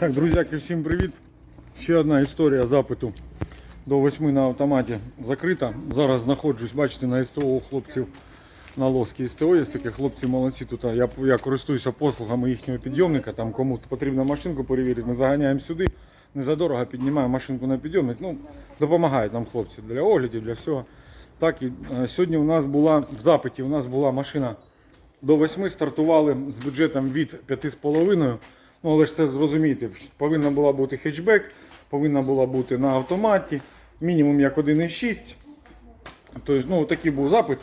Так, друзяки, всім привіт. Ще одна історія запиту до 8 на автоматі закрита. Зараз знаходжусь, бачите, на СТО у хлопців на Лоскі СТО. Є такі хлопці молодці. Тут я, я користуюся послугами їхнього підйомника. Там кому потрібно машинку перевірити, ми заганяємо сюди. Не задорого піднімаємо машинку на підйомник. Ну, допомагають нам хлопці для оглядів, для всього. Так, і е, сьогодні у нас була в запиті, у нас була машина до 8 стартували з бюджетом від 5,5. Ну, але ж це зрозумієте, повинна була бути хетчбек, повинна була бути на автоматі, мінімум як 1,6. Тобто, ну, такий був запит.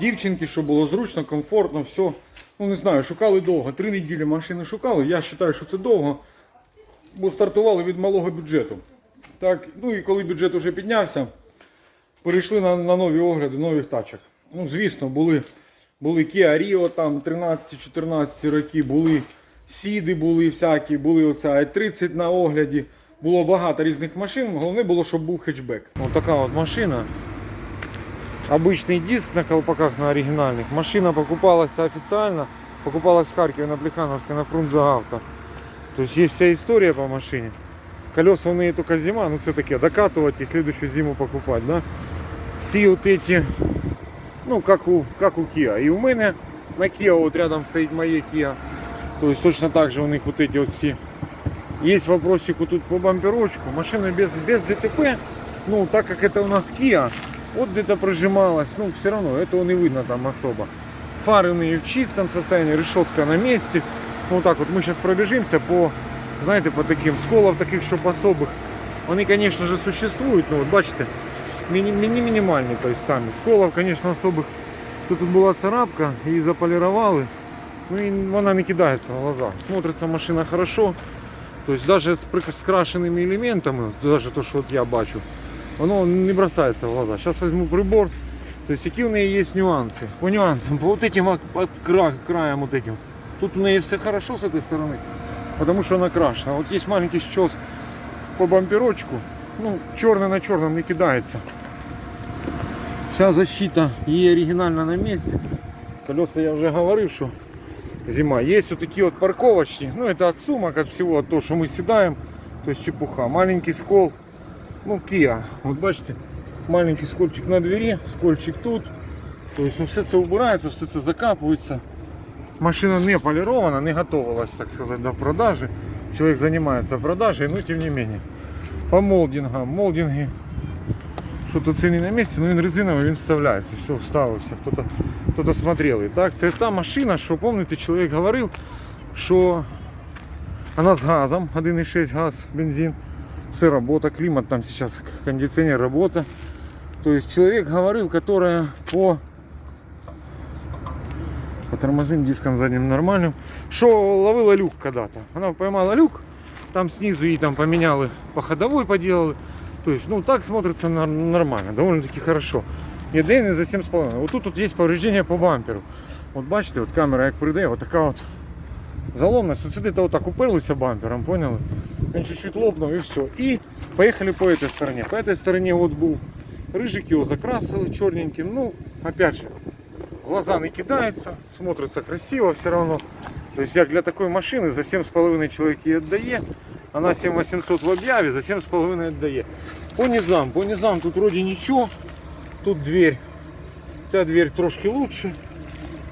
Дівчинки, щоб було зручно, комфортно, все. Ну не знаю, шукали довго. Три неділі машини шукали. Я вважаю, що це довго. Бо стартували від малого бюджету. Так, ну і коли бюджет вже піднявся, перейшли на, на нові огляди нових тачок. Ну, звісно, були, були Kia Rio там 13-14 роки, були Сіди були всякі, були оця i30 на огляді. Було багато різних машин, головне було, щоб був хетчбек. Ось така от машина. Обычный диск на колпаках на оригинальных. Машина покупалась официально. Покупалась в Харькове на Плехановской на Фрунзе Авто. То есть есть вся история по машине. Колеса у нее только зима, ну все-таки докатывать и следующую зиму покупать, да? Все вот эти, ну как у, как у Kia. И у меня на Kia вот рядом стоит моя Kia. То есть точно так же у них вот эти вот все. Есть вопросик вот тут по бамперочку. Машина без, без ДТП. Ну, так как это у нас Kia, вот где-то прожималась, ну, все равно, этого не видно там особо. Фары у нее в чистом состоянии, решетка на месте. Ну, вот так вот мы сейчас пробежимся по, знаете, по таким сколов таких, чтоб особых. Они, конечно же, существуют, но вот бачите, мини, мини минимальні, то есть самі. Сколов, конечно, особых. Це тут була царапка, її заполірували. ну і вона не кидається в глаза. Смотрится машина хорошо. То есть даже с прик- с крашенными элементами, даже то, что вот я бачу, воно не бросается в глаза. Сейчас возьму прибор. То есть какие у нее есть нюансы? По нюансам, по вот этим под кра- краем вот этим. Тут у нее все хорошо с этой стороны, потому что она крашена. Вот есть маленький щес по бамперочку. Ну, черный на черном не кидается. Вся защита ей оригинально на месте. Колеса я уже говорил, что зима. Есть вот такие вот парковочки. Ну, это от сумок, от всего, от того, что мы седаем. То есть чепуха. Маленький скол. Ну, Kia. Вот бачите, маленький скольчик на двери, скольчик тут. То есть ну, все це убирається, все це закапується. Машина не полирована, не готовилась, так сказать, до продажи. Человек занимается продажей, но тем не менее. По молдингам. Молдинги що-то це не на місці, ну він резиновий, він вставляється, все, вставився, хто-то хто смотрел. І так, це та машина, що пам'ятаєте, чоловік говорив, що вона з газом, 1,6 газ, бензин, все робота, климат там сейчас, кондиционер работа. То есть человек говорил, которая по по тормозным дискам задним нормальным, что ловила люк когда-то. Она поймала люк, там снизу ей там поменяли, по ходовой поделали. То есть, ну так смотрится нар- нормально, довольно-таки хорошо. Єдине за 7,5. Вот тут, тут есть повреждення по бамперу. От бачите, от камера як прийде, от така от заломність. От сюди то отак уперлися бампером, поняли? Він чуть-чуть лопнув і все. І поїхали по этой стороне. По этой стороне от був рыжик, його закрасили чорненьким. Ну, опять же, глаза не кидаются, смотрится красиво все равно. То есть як для такой машины за 7,5 человек її віддає. Она 7800 в объяве, за 7,5 отдає. По низам, по низам тут вроде ничего. Тут дверь. Ця дверь трошки лучше.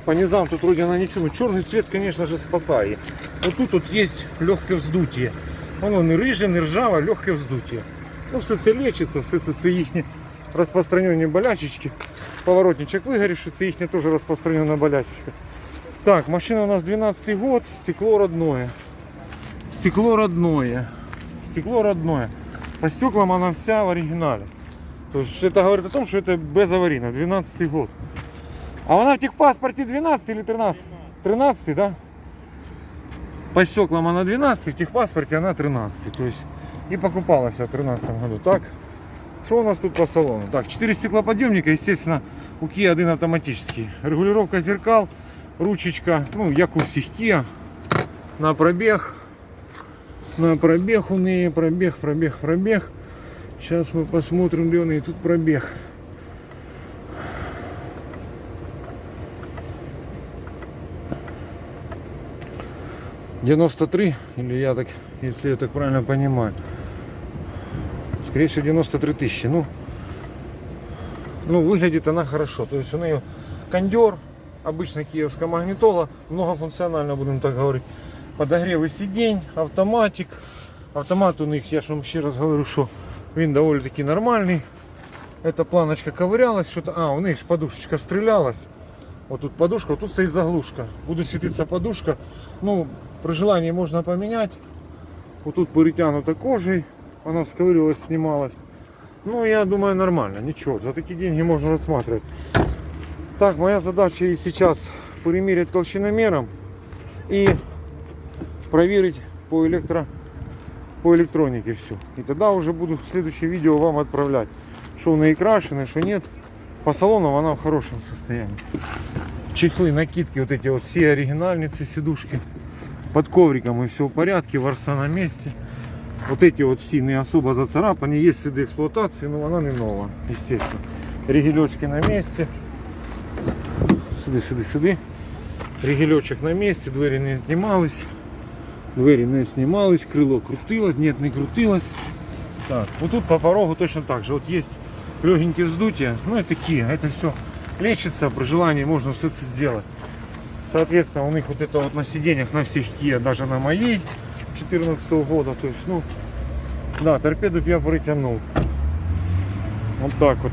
По низам тут вроде она ничего. Ну, черный цвет, конечно же, спасает. Вот тут вот есть легкое вздутие. Воно не рыже, не ржаве, легке вздутие. Ну, все це лечиться, все це, це їхні розпространені болячечки. Поворотничок вигорівши, це їхня теж розпространена болячечка. Так, машина у нас 12 год, стекло родное. Стекло родное. Стекло родное. По стеклам она вся в оригинале. То есть это говорит о том, что это безаварийно, 12 год. А она в техпаспорте 12 или 13? 13, да? По стеклам она 12, в техпаспорте она 13. То есть и покупалась в 13 году. Так, что у нас тут по салону? Так, 4 стеклоподъемника, естественно, у Kia один автоматический. Регулировка зеркал, ручечка, ну, як у всех Kia. На пробег. На пробег у нее, пробег, пробег, пробег. Сейчас мы посмотрим, где у нее тут пробег. Девяносто три, или я так если я так правильно понимаю. Скорее всего 93 тысячи. Ну, ну выглядит она хорошо. То есть у нее кондер, обычная киевская магнитола, многофункционально, будем так говорить. Подогревы сидень, автоматик. Автомат у них, я же вам ще раз говорю, що він доволі таки нормальний. Эта планочка ковырялась, что-то. А, у них ж подушечка стрелялась. Вот тут подушка, вот тут стоит заглушка. Буде светиться подушка. Ну, при желании можно поменять. Вот тут перетянута кожей. Она всковыривалась, снималась. Ну, я думаю, нормально. Ничего, за такие деньги можно рассматривать. Так, моя задача и сейчас перемерить толщиномером и проверить по электро по электронике все. И тогда уже буду следующее видео вам отправлять. Что в ней крашено, что нет. По салону она в хорошем состоянии. Чехлы, накидки, вот эти вот все оригинальницы, сидушки. Под ковриком и все в порядке, ворса на месте. Вот эти вот все не особо зацарапаны, есть следы эксплуатации, но она не нова, естественно. Ригелечки на месте. Сюди, сюди, сюди. Ригельочок на месте, двері не знімались. Двері не знімались, крило крутилось, нет, не крутилось. Так, вот тут по порогу точно так же. Вот есть легенькие вздутия, ну это такие, это все лечится, при желании можно все это сделать. Соответственно, у них вот это вот на сиденьях на всех Kia, даже на моей 14 года, то есть, ну, да, торпеду б я притянул. Вот так вот.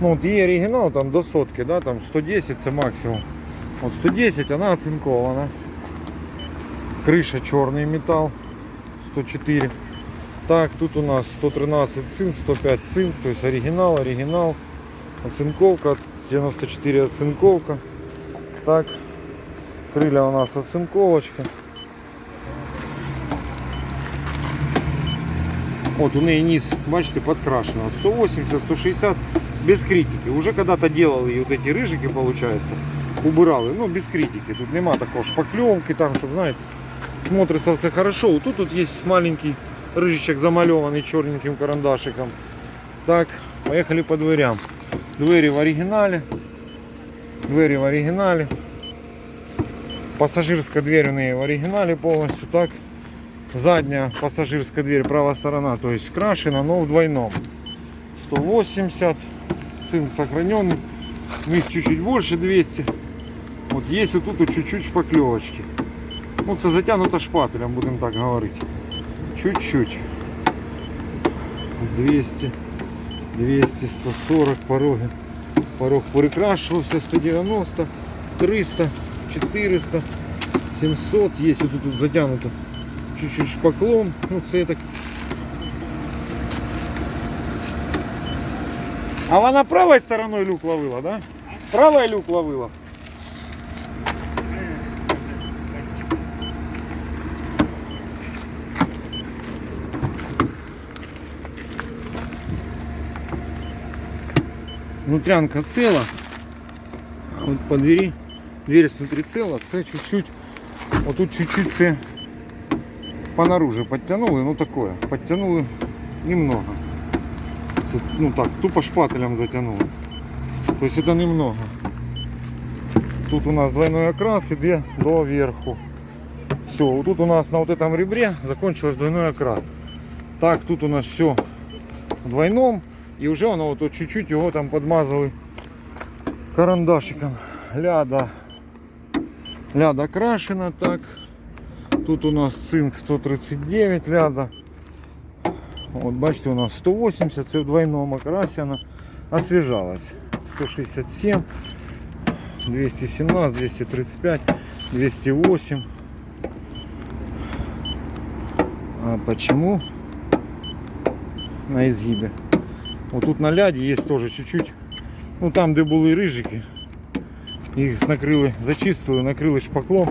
Ну, от є оригінал там до сотки, да, там 110 це максимум. От 110 вона оцинкована. Криша чорний метал 104. Так, тут у нас 113 цинк, 105 цинк, то есть оригинал, оригинал. Оцинковка, 94 оцинковка. Так, крылья у нас оцинковочка. Вот у неї низ, бачите, подкрашено. От 180, 160 без критики. Уже когда-то делали и вот эти рыжики, получается, убирали, ну без критики. Тут нема такого шпаклевки, там, чтобы, знаете, смотрится все хорошо. Вот тут, тут есть маленький рыжичек замалеванный черненьким карандашиком. Так, поехали по дверям. Двери в оригинале. Двери в оригинале. Пассажирская дверь у нее в оригинале полностью. Так, задняя пассажирская дверь, правая сторона, то есть крашена, но в двойном. 180, цинк сохраненный, низ чуть-чуть больше 200. Вот есть вот тут вот чуть-чуть шпаклевочки. Ну, це затягнуто шпателем, будемо так говорити. Чуть-чуть. 200, 200, 140 пороги. Порог перекрашувався 190, 300, 400, 700. Є тут, тут затягнуто чуть-чуть шпаклом. Ну, це я так. А вона правою стороною люк ловила, да? Правою люк ловила. Внутрянка ціла. А От по двері, дверь внутрі ціла, це чуть-чуть, отут чуть-чуть це понаружи подтянули, ну такое, подтянули немного. Це, ну так, тупо шпателем затянули. То есть это немного. Тут у нас двойной окрас иде до верху. Все, вот тут у нас на вот этом ребре закончилось двойной окрас. Так, тут у нас все в двойном. И уже оно вот тут чуть-чуть его там подмазали карандашиком. Ляда. Ляда крашена так. Тут у нас цинк 139 ляда. От бачите, у нас 180, це в двойному окрасі вона освіжалась. 167, 217, 235, 208. А почему на изгибе? Вот тут на ляді є теж чуть-чуть. Ну там, де були рижики, їх накрили, зачистили, накрили шпаклом,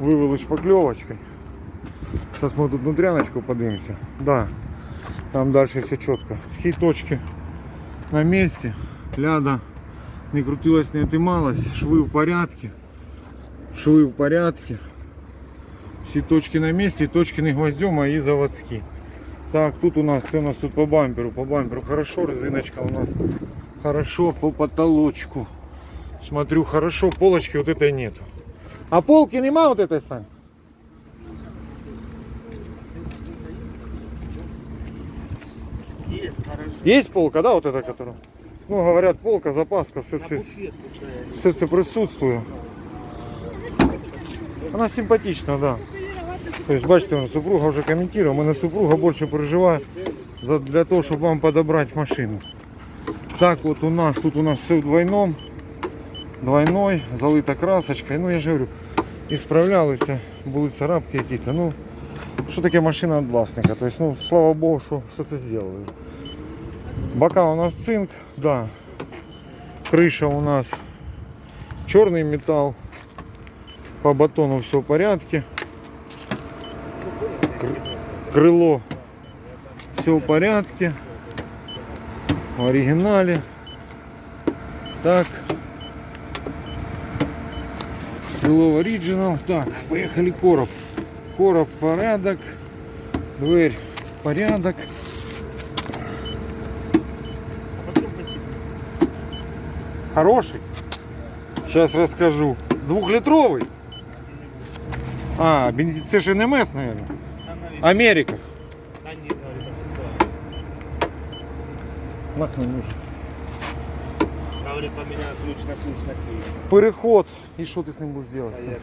вивели шпакльовочкою. Сейчас мы тут внутряночку поднимемся. Да, там дальше все четко. Все точки на месте. Ляда не крутилась, не отымалась. Швы в порядке. Швы в порядке. Все точки на месте. И точки не гвоздем, а и заводские. Так, тут у нас, це у нас тут по бамперу. По бамперу хорошо. Резиночка у нас хорошо по потолочку. Смотрю, хорошо. Полочки вот этой нету. А полки нема вот этой, Сань? Есть, хорошо. Есть полка, да, вот эта, которая? Ну, говорят, полка, запаска, все це, все це присутствує. Вона симпатична, да. Тобто, бачите, супруга вже коментує, у мене супруга більше переживає для того, щоб вам подобрати машину. Так от у нас, тут у нас все в двойном, двойной, залита красочкою. Ну я ж говорю, і справлялися, були царапки якісь. Ну, що таке машина від власника? Тобто, ну, слава Богу, що все це зробили. Бока у нас цинк, да. Крыша у нас черный металл. По батону все в порядке. Кр- Крыло все в порядке. В оригинале. Так. Крыло оригинал. Так, поехали короб. Короб порядок. Дверь порядок. Хороший? Сейчас расскажу. Двухлитровый? А, бензин, це наверное. Америка. А нет, говорит официально. Переход. И что ты с ним будешь делать? А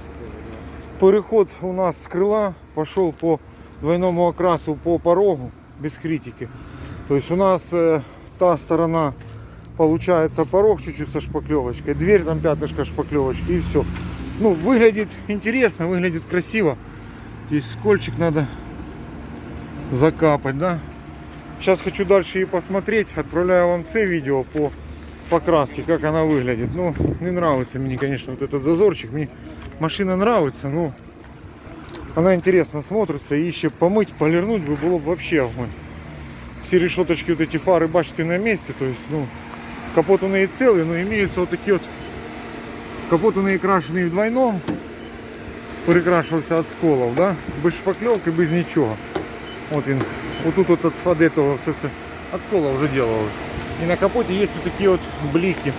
Переход у нас с крыла пошел по двойному окрасу по порогу без критики. То есть у нас э, та сторона получается порог чуть-чуть со шпаклевочкой, дверь там пятнышко шпаклевочки и все. Ну, выглядит интересно, выглядит красиво. Здесь скольчик надо закапать, да? Сейчас хочу дальше и посмотреть. Отправляю вам це видео по покраске, как она выглядит. Ну, не нравится мне, конечно, вот этот зазорчик. Мне машина нравится, но она интересно смотрится. И еще помыть, полирнуть бы было бы вообще огонь. Все решеточки, вот эти фары, бачите, на месте. То есть, ну, капот у нее целый, но имеются вот такие вот капот у нее крашеный в двойном. Перекрашивался от сколов, да? Без шпаклевки, без ничего. Вот він. Вот тут вот от фадетового все це от скола вже делали. И на капоте есть вот такие вот блики.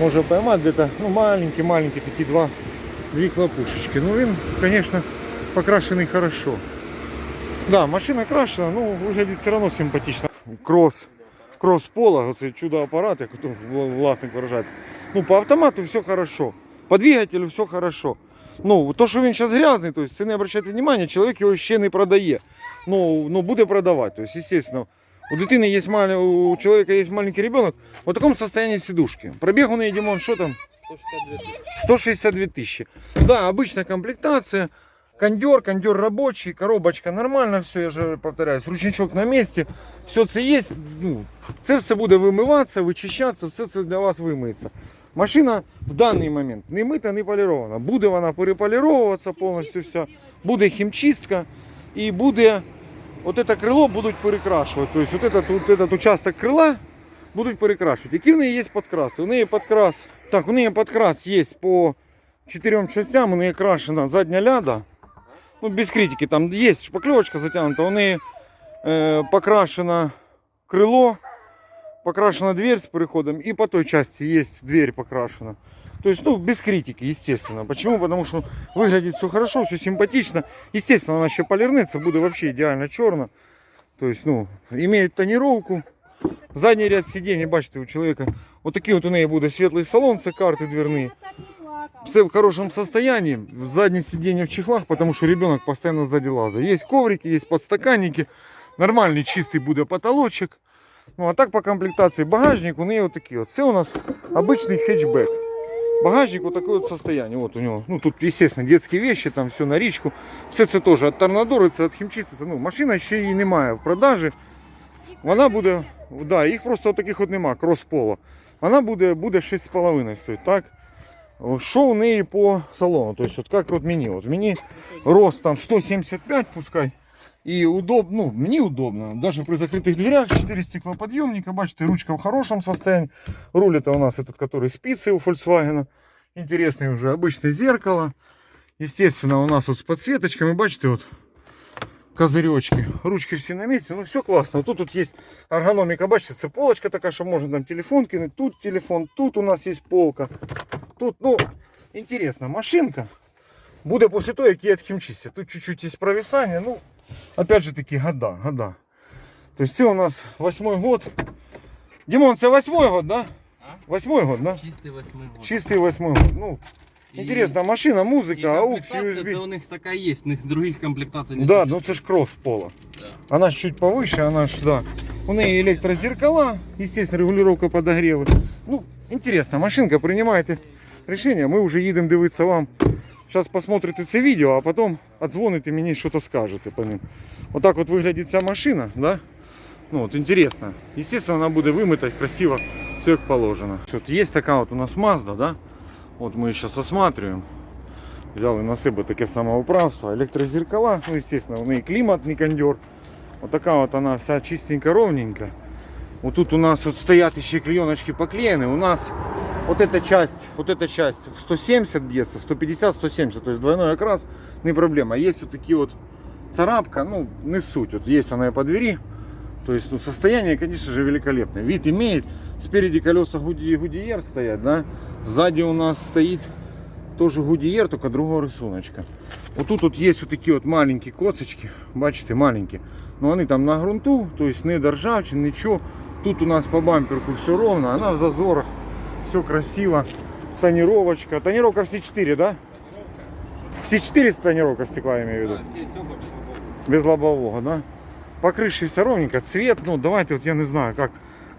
Можно поймать где-то, ну, маленькие-маленькие такие два, две хлопушечки. Ну, він, конечно, покрашенный хорошо. Да, машина крашена, ну, выглядит все равно симпатично. Кросс, кросс пола, оце чудо аппарат, як тут власник виражається. Ну, по автомату все хорошо. По двигателю все хорошо. Ну, то, що він зараз грязний, то есть, це не обращайте внимания, чоловік його ще не продає. Ну, ну буде продавати. То есть, естественно, у дитини є маленький, у чоловіка є маленький ребенок, в такому состоянии сидушки. Пробіг у неї, Димон, що там? 162 тысячи. 162 тысячи. Да, обычная комплектация. Кондер, кондер рабочий, коробочка нормально, все, я же повторяюсь, ручничок на месте, все це є, ну, це все буде вимиватися, вичищатися, все це для вас вимиється. Машина в даний момент не мита, не полірована. Буде вона переполіровуватися повністю вся, буде хімчистка і буде, от це крило будуть перекрашувати. Тобто от этот, от этот участок крила будуть перекрашувати. Які в неї є підкраси? У неї підкрас, так, у неї підкрас є по чотирьом частям, у неї крашена задня ляда. Ну, без критики, там є шпакльовочка затягнута, у неї е, покрашено крило, покрашена дверь с переходом, и по той части есть дверь покрашена. То есть, ну, без критики, естественно. Почему? Потому что выглядит все хорошо, все симпатично. Естественно, она еще полирнется, будет вообще идеально черно. То есть, ну, имеет тонировку. Задний ряд сидений, бачите, у человека вот такие вот у неї буде світлий салон, це карти дверні. Все в хорошем состоянии. Заднее сиденье в чехлах, потому что ребенок постоянно сзади лаза. Есть коврики, есть подстаканники. Нормальный чистый будет потолочек. Ну а так по комплектации багажник у нее вот такие вот. Все у нас обычный хэтчбэк. Багажник вот такое вот состояние. Вот у него. Ну тут, естественно, детские вещи, там все на річку. Все це теж от торнадориться, от хімчиститься. Ну, машина ще її немає в продажі. Вона буде, да, їх просто таких от нема, крос-поло. Вона буде, буде 6,5 стоїть, так? О, Що у неї по салону? Тобто, от як от мені? От мені рост там 175 пускай. І удобно, ну, мені удобно. Даже при закритих дверях 4 стеклоподъемника. Бачите, ручка в хорошем состоянии. Руль это у нас этот, который спицы у Volkswagen. Интересный уже обычное зеркало. Естественно, у нас вот с подсветочками, бачите, вот козыречки. Ручки все на месте, ну все классно. Тут, тут есть эргономика, бачите, це полочка такая, что можно там телефон кинуть. Тут телефон, тут у нас есть полка. Тут, ну, интересно, машинка. Буде після того, як її відхімчистять. Тут чуть-чуть є провисання, ну, опять же таки, года, года. Тобто це у нас восьмой год. Димон, це восьмой год, да? Восьмой год, да? Чистий восьмий год. Чистий восьмой год. Ну, І- интересна машина, І музика, AUX, комплектація, це у USB. них така є, у них других комплектацій не Да, ну существує. це ж кросс пола. Да. Она ж чуть повыше, она ж, да. У нее электрозеркала, естественно, регулировка подогрева. Ну, интересно, машинка, принимаете решение, мы уже едем дивитися вам. Сейчас посмотрите це відео, а потом отзвоните мені, що-то скажете по ним. Вот так вот выглядит ця машина, да? Ну, вот интересно. Естественно, она буде вымыта красиво, все как положено. Вот есть такая вот у нас Mazda, да? Вот мы сейчас осматриваем. Взяли на себе таке самоуправство, електрозеркала, ну, естественно, у неї клімат не кондер. Вот такая вот она вся чистенько, ровненько. Вот тут у нас вот стоят еще клееночки поклеены. У нас вот эта часть, вот эта часть в 170 бьется, 150, 170, то есть двойной окрас, не проблема. Есть вот такие вот царапка, ну, не суть. Вот есть она и по двери. То есть, ну, состояние, конечно же, великолепное. Вид имеет. Спереди колеса Гуди, Гудиер стоят, да. Сзади у нас стоит тоже Гудиер, только другого рисуночка. Вот тут вот есть вот такие вот маленькие коцочки, бачите, маленькие. Но они там на грунту, то есть не державчин, ничего. Тут у нас по бамперку все ровно, она в зазорах, все красиво. Тонировочка, тонировка все 4, да? Все 4 тонировка стекла, я имею в виду. Без лобового, да? По крыше все ровненько. Цвет, ну давайте, вот я не знаю, как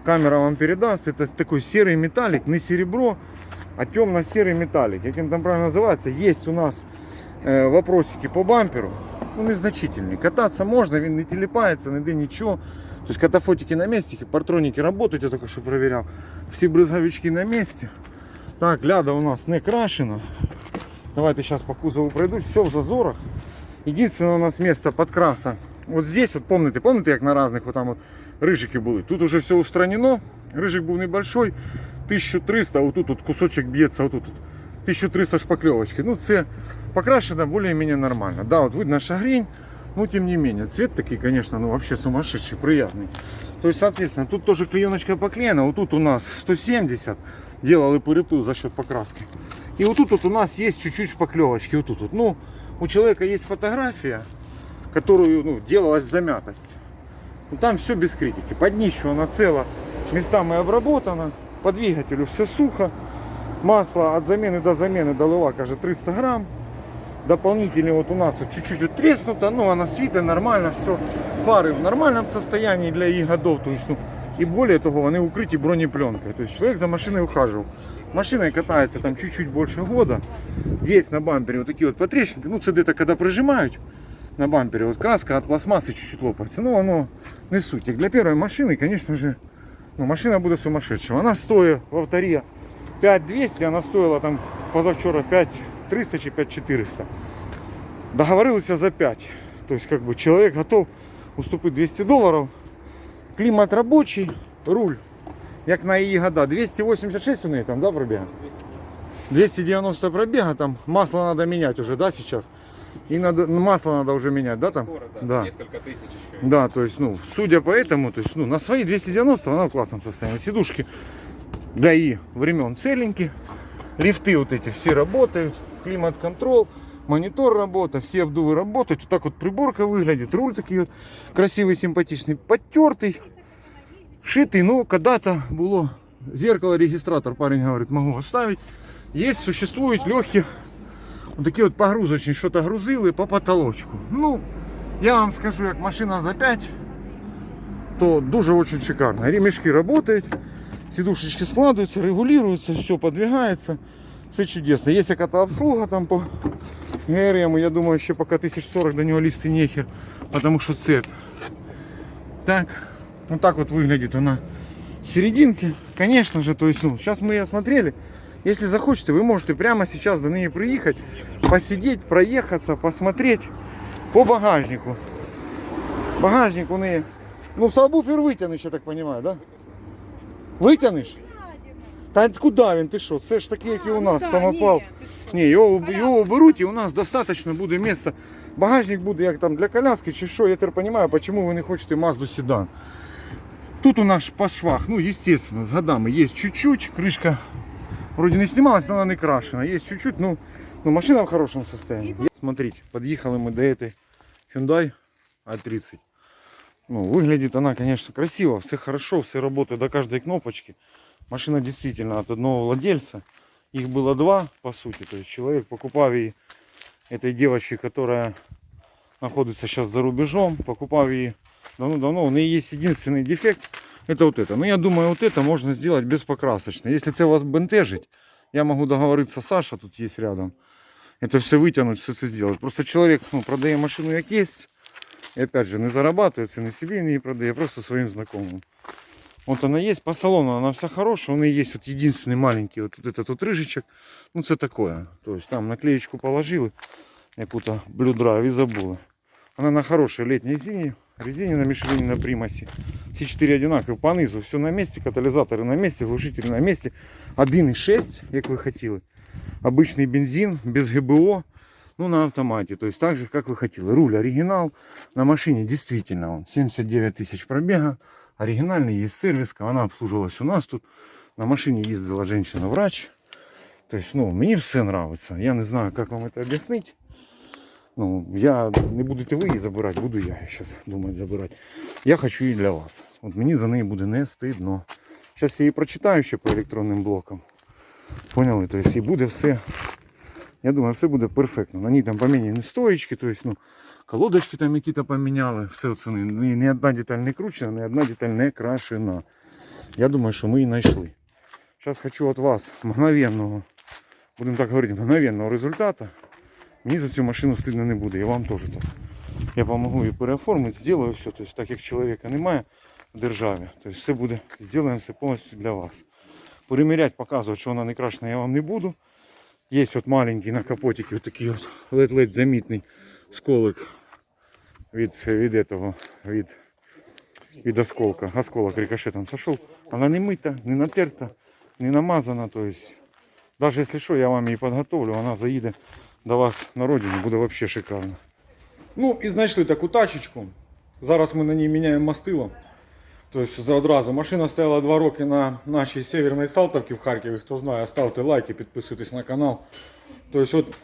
камера вам передаст. Это такой серый металлик, не серебро, а темно-серый металлик. Как он там правильно называется? Есть у нас э, вопросики по бамперу. Ну, незначительные. Кататься можно, він не телепается, ніде нічого. Тобто катафотики на месте, партроніки работают, я только що проверял. Всі брызговички на месте. Так, ляда у нас не крашена. Давайте сейчас по кузову пройду. Все в зазорах. Единственное у нас место подкраса. Вот здесь, вот помните, помните, як на разных вот там вот рыжики були? Тут уже все устранено. Рыжик був небольшой. 1300, а вот тут вот кусочек бьется, вот тут вот 1300 шпаклевочки. Ну, це покрашено более-менее нормально. Да, вот видно шагрень, но тем не менее. Цвет такой, конечно, ну вообще сумасшедший, приятный. То есть, соответственно, тут тоже клееночка поклеена. Вот тут у нас 170. Делали перепыл за счет покраски. И вот тут вот у нас есть чуть-чуть шпаклевочки. Вот тут вот. Ну, у человека есть фотография, которую ну, делалась замятость. Ну, там все без критики. Под днищу она цела, местами обработана. По двигателю все сухо. Масло от замены до замены долила, каже, 300 грамм. Дополнительно вот у нас вот чуть-чуть вот треснуто, ну она світле, нормально, все. Фары в нормальном состоянии для их годов. То есть, ну, и более того, вони укриті бронепленкой. То есть человек за машиной ухаживал. Машиной катается там чуть-чуть больше года. Есть на бампере вот такие вот потрещинки. Ну, це где-то когда прижимают на бампере, вот краска от пластмассы чуть-чуть лопается. Ну, оно не суть. Для первой машины, конечно же, ну, машина буде сумасшедшая. Она стоит в авторе 5200, она стоила там позавчора 5300 чи 5400. Договорилися за 5. То есть, как бы человек готов уступить 200 долларов. Климат рабочий, руль. Як на її года. 286 у неї там, да, пробіга? 290 пробега, там масло надо менять уже, да, сейчас? И надо, ну, масло надо уже менять, да, там? Скоро, да. Да. Несколько тысяч еще. Да, то есть, ну, судя по этому, то есть, ну, на свои 290 она в классном состоянии. Сидушки для и времен целенькие. Лифты вот эти все работают. Климат-контроль, монитор работает, все обдувы работают. Вот так вот приборка выглядит. Руль такой вот красивый, симпатичный, потертый, шитый. Но когда-то было зеркало-регистратор, парень говорит, могу оставить. Есть, существуют легкие вот такие вот погрузочные, что-то грузили по потолочку. Ну, я вам скажу, як машина за 5, то дуже очень шикарно. Ремешки работают, сидушечки складываются, регулируются, все подвигается. Все чудесно. Есть какая-то обслуга там по ГРМ, я думаю, еще пока 1040 до него листы нехер, потому что цепь. Так, вот так вот выглядит она серединки. Конечно же, то есть, ну, сейчас мы ее осмотрели. Если захочете, вы можете прямо сейчас до нее приехать, посидеть, проехаться, посмотреть по багажнику. Багажник у неї. Ну, сабвуфер витягнеш, я так розумію, да? Витягнеш? Та куди він? Ти що? Це ж такий, як і у нас, самопал. Ні, його, його беруть і у нас достатньо буде місця. Багажник буде як там для коляски чи що. Я тепер розумію, чому ви не хочете Mazda седан. Тут у нас по швах, ну, естественно, з годами є чуть-чуть, кришка вроде не снималась, но она не крашена. Есть чуть-чуть, ну, Ну, машина в хорошем состоянии. Я- Смотрите, подъехали мы до этой Hyundai i30. Ну, выглядит она, конечно, красиво, все хорошо, все работает до каждой кнопочки. Машина действительно от одного владельца. Их было два, по сути. То есть человек покупал її этой девочке, которая находится сейчас за рубежом, покупал її давно-давно. У нее есть единственный дефект, это вот это. Но я думаю, вот это можно сделать беспокрасочно. Если это вас бентежить, я могу договориться, Саша тут есть рядом. Это все вытянуть, все это сделать. Просто человек ну, продає машину як есть. И опять же, не зарабатывает, це не себе не продає, просто своим знакомым. Вот она есть, по салону она вся хорошая, у нее есть вот единственный маленький вот, вот этот вот рыжичек. Ну це такое. То есть там наклеечку положили, яку-то блюдрайв и забыли. Она на хорошей летней резине, резине на Мишелине на Примасе. Все четыре одинаковые по низу, все на месте, катализаторы на месте, глушители на месте. 1,6, як ви хотіли. Обычный бензин, без ГБО, ну на автомате. То есть так же, как вы хотели. Руль оригинал. На машине действительно он 79 тысяч пробега Оригинальный, есть сервиска. Она обслуживалась у нас тут. На машине ездила женщина-врач. То есть, ну, мне все нравится. Я не знаю, как вам это объяснить. Ну, я не будете ви її забирати, буду я зараз думати забирати. Я хочу її для вас. От мені за неї буде не стидно. Зараз я її прочитаю ще по електронним блокам. Поняли? Тобто і буде все. Я думаю, все буде перфектно. На ній там поміняні стоїчки, тобто, ну, колодочки там які-то поміняли. Все це не, ні, ні одна деталь не кручена, ні одна деталь не крашена. Я думаю, що ми її знайшли. Зараз хочу від вас мгновенного, будемо так говорити, мгновенного результату. Мені за цю машину стидно не буде, і вам теж так. Я допомогу її переоформити, зроблю все. Тобто, так як чоловіка немає в державі, тобто все буде, зробимо все повністю для вас. Переміряти, показувати, що вона не крашена, я вам не буду. Є от маленький на капотике, вот такий от ледь-ледь замітний сколик від, від этого, від, від осколка. Осколок рикошетом сошел. Вона не мита, не натерта, не намазана. То есть, даже если що, я вам її підготовлю, вона заїде до вас на родину, буде вообще шикарно. Ну і знайшли таку тачечку. Зараз ми на ній міняємо мастило. Тобто за одразу. Машина стояла два роки на нашій Северній Салтовці в Харкові. Хто знає, ставте лайки, підписуйтесь на канал. Тобто от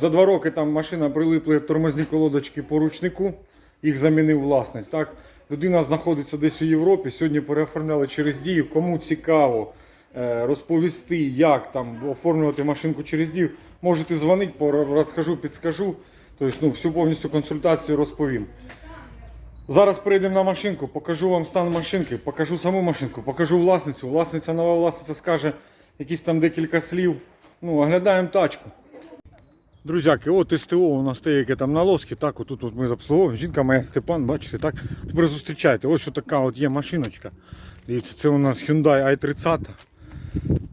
за два роки там машина прилипли тормозні колодочки по ручнику, їх замінив власник. Так? Людина знаходиться десь у Європі. Сьогодні переоформляли через дію. Кому цікаво е, розповісти, як там оформлювати машинку через дію, можете дзвонити, розкажу, підскажу. Тобто, ну, всю повністю консультацію розповім. Зараз перейдемо на машинку, покажу вам стан машинки, покажу саму машинку, покажу власницю. Власниця, нова власниця скаже якісь там декілька слів. Ну, оглядаємо тачку. Друзяки, от СТО у нас те, яке там на лоскі, так, отут от ми обслуговуємо. Жінка моя Степан, бачите, так. Тепер зустрічайте. Ось така от є машиночка. Дивіться, це у нас Hyundai i30.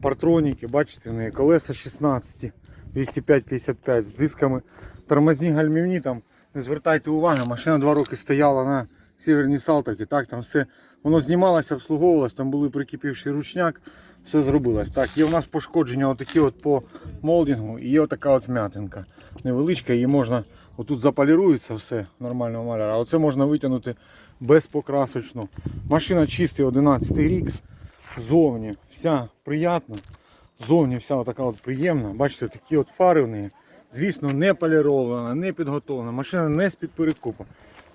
Партроніки, бачите, неї колеса 16, 205-55 з дисками. Тормозні гальмівні там. Не звертайте уваги, машина два роки стояла на Северній Салтовці, так, там все, воно знімалося, обслуговувалось, там були прикипівший ручняк, все зробилось. Так, є у нас пошкодження отакі от по молдингу і є отака от вмятинка. Невеличка, її можна, отут заполірується все нормального маляра, а оце можна витягнути безпокрасочно. Машина чистий 11 рік, зовні вся приятна, зовні вся отака от приємна. Бачите, такі от фари в неї. Звісно, не полірована, не підготовлена. Машина не з-під перекупу.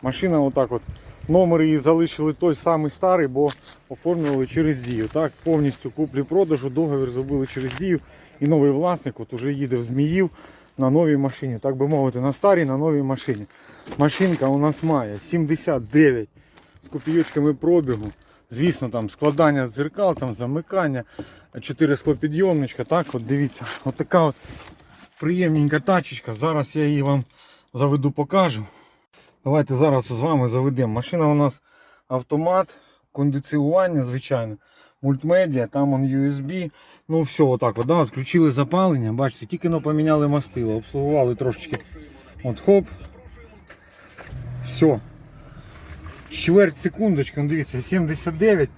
Машина отак от. Номер її залишили той самий старий, бо оформлювали через дію. Так, повністю куплі-продажу, договір зробили через дію. І новий власник от уже їде в Зміїв на новій машині. Так би мовити, на старій, на новій машині. Машинка у нас має 79 з копійочками пробігу. Звісно, там складання дзеркал, там замикання, 4 склопідйомничка. Так, от дивіться, от така от приємненька тачечка. Зараз я її вам заведу, покажу. Давайте зараз з вами заведемо. Машина у нас автомат, кондиціювання, звичайно, мультмедіа, там он USB. Ну все, отак. От, да, включили запалення. Бачите, тільки но поміняли мастило, обслугували трошечки. От хоп. Все. Чверть секундочка, дивіться, 79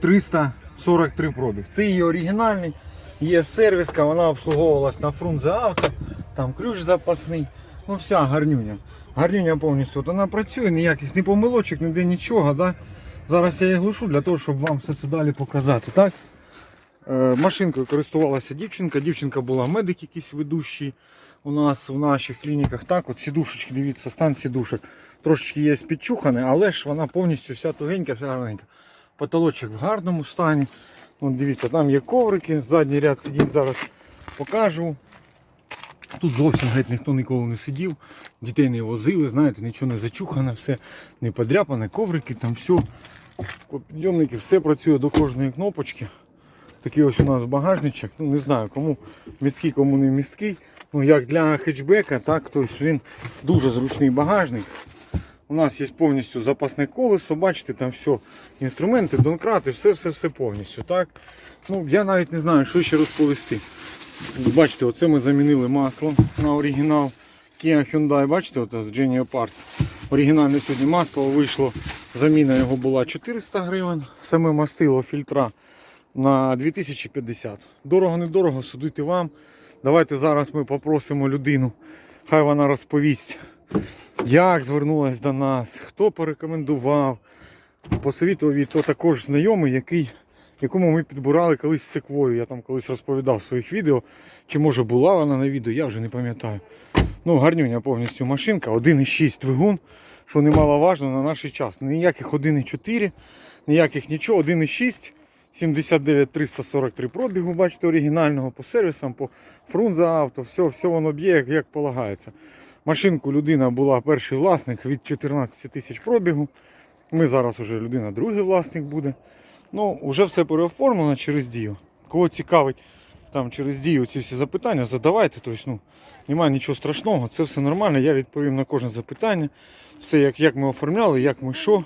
343 пробіг. Це її оригінальний. Є сервіска, вона обслуговувалась на Фрунзе Авто, там ключ запасний. Ну вся гарнюня. Гарнюня повністю. Вона працює, ніяких ні помилочок, ніде нічого. Да? Зараз я її глушу для того, щоб вам все це далі показати. Так? Е, Машинкою користувалася дівчинка. Дівчинка була медик якийсь ведущий у нас в наших клініках. Так, от сідушечки, дивіться, стан сідушок. Трошечки є підчухане, але ж вона повністю вся тугенька, вся гарненька. Потолочок в гарному стані. От дивіться, там є коврики, задній ряд сидінь зараз покажу. Тут зовсім геть ніхто ніколи не сидів, дітей не возили, знаєте, нічого не зачухане, все не подряпане, коврики, там все. Підйомники, все працює до кожної кнопочки. Такий ось у нас багажничок. Ну не знаю, кому місткий, кому не місткий. Ну як для хетчбека, так, тобто він дуже зручний багажник. У нас є повністю запасне колесо, бачите, там все, інструменти, донкрати, все, все, все повністю. так. Ну, Я навіть не знаю, що ще розповісти. Бачите, оце ми замінили масло на оригінал Kia Hyundai. Бачите, от з Genio Parts. Оригінальне сьогодні масло вийшло. Заміна його була 400 гривень. Саме мастило фільтра на 2050. Дорого недорого, судити вам. Давайте зараз ми попросимо людину. Хай вона розповість, як звернулась до нас, хто порекомендував. Посовітував то також знайомий, який, якому ми підбирали колись секвою. Я там колись розповідав в своїх відео. Чи може була вона на відео, я вже не пам'ятаю. Ну, гарнюня повністю машинка, 1,6 двигун, що немаловажно на наш час. Ніяких 1,4, ніяких нічого, 1,6, 79 343 пробігу, бачите, оригінального по сервісам, по фрунзе авто, все, все воно б'є, як, як полагається. Машинку людина була перший власник від 14 тисяч пробігу. Ми зараз вже людина другий власник буде. Ну, вже все переоформлено через дію. Кого цікавить там через дію ці всі запитання, задавайте. Тобто, ну, немає нічого страшного, це все нормально. Я відповім на кожне запитання. Все як, як ми оформляли, як ми що.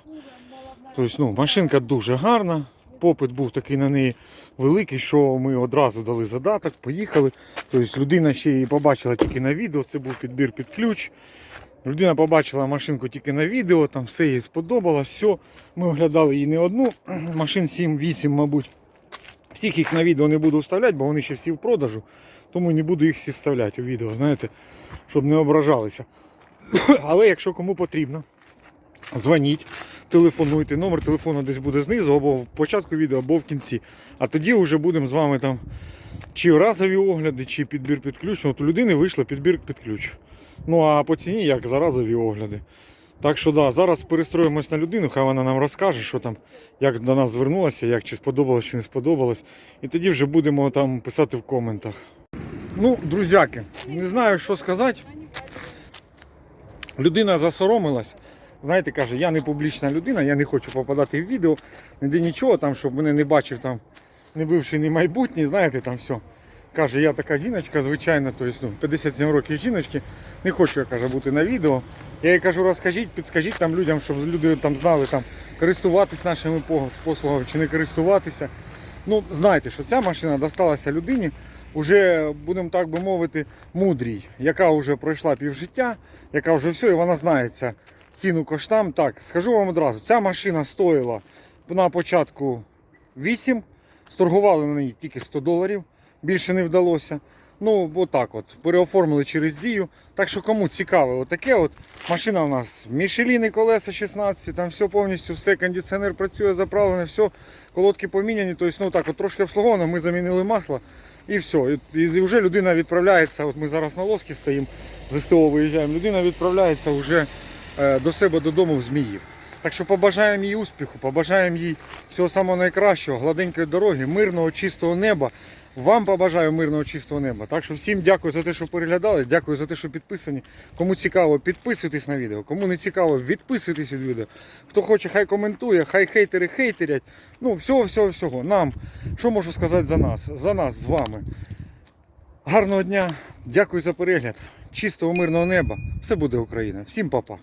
Тобто, ну, машинка дуже гарна. Попит був такий на неї великий, що ми одразу дали задаток, поїхали. Тобто людина ще її побачила тільки на відео, це був підбір під ключ. Людина побачила машинку тільки на відео, там все їй сподобалось, все. Ми оглядали її не одну, машин 7-8, мабуть. Всіх їх на відео не буду вставляти, бо вони ще всі в продажу. Тому не буду їх всі вставляти у відео, знаєте, щоб не ображалися. Але якщо кому потрібно, дзвоніть, телефонуйте. Номер телефону десь буде знизу, або в початку відео, або в кінці. А тоді вже будемо з вами там чи разові огляди, чи підбір під ключ. От у людини вийшло підбір під ключ. Ну а по ціні як за разові огляди. Так що да, зараз перестроїмось на людину, хай вона нам розкаже, що там, як до нас звернулася, як чи сподобалось, чи не сподобалось. І тоді вже будемо там писати в коментах. Ну, друзяки, не знаю, що сказати. Людина засоромилась. Знаєте, каже, я не публічна людина, я не хочу попадати в відео, ніде нічого, там, щоб мене не бачив там не бивший, не майбутній, знаєте, там все. Каже, я така жіночка, звичайно, то есть, ну, 57 років жіночки, не хочу, я каже, бути на відео. Я їй кажу, розкажіть, підскажіть там людям, щоб люди там знали, там, користуватись нашими послугами чи не користуватися. Ну, знайте, що ця машина досталася людині, вже, будемо так би мовити, мудрій, яка вже пройшла півжиття, яка вже все, і вона знається ціну коштам. Так, скажу вам одразу, ця машина стоїла на початку 8, сторгували на неї тільки 100 доларів, більше не вдалося. Ну, отак от, переоформили через дію. Так що кому цікаво, отаке от. Машина у нас Мішеліни колеса 16, там все повністю, все, кондиціонер працює, заправлене, все, колодки поміняні. Тобто, ну так, от трошки обслуговано, ми замінили масло і все. І, і вже людина відправляється, от ми зараз на лоскі стоїмо, з СТО виїжджаємо, людина відправляється вже е, до себе додому в Зміїв. Так що побажаємо їй успіху, побажаємо їй всього самого найкращого, гладенької дороги, мирного, чистого неба. Вам побажаю мирного чистого неба. Так що всім дякую за те, що переглядали. Дякую за те, що підписані. Кому цікаво, підписуйтесь на відео. Кому не цікаво, відписуйтесь від відео. Хто хоче, хай коментує, хай хейтери хейтерять. Ну, всього, всього, всього. Нам. Що можу сказати за нас? За нас з вами. Гарного дня. Дякую за перегляд. Чистого мирного неба. Все буде Україна. Всім па-па.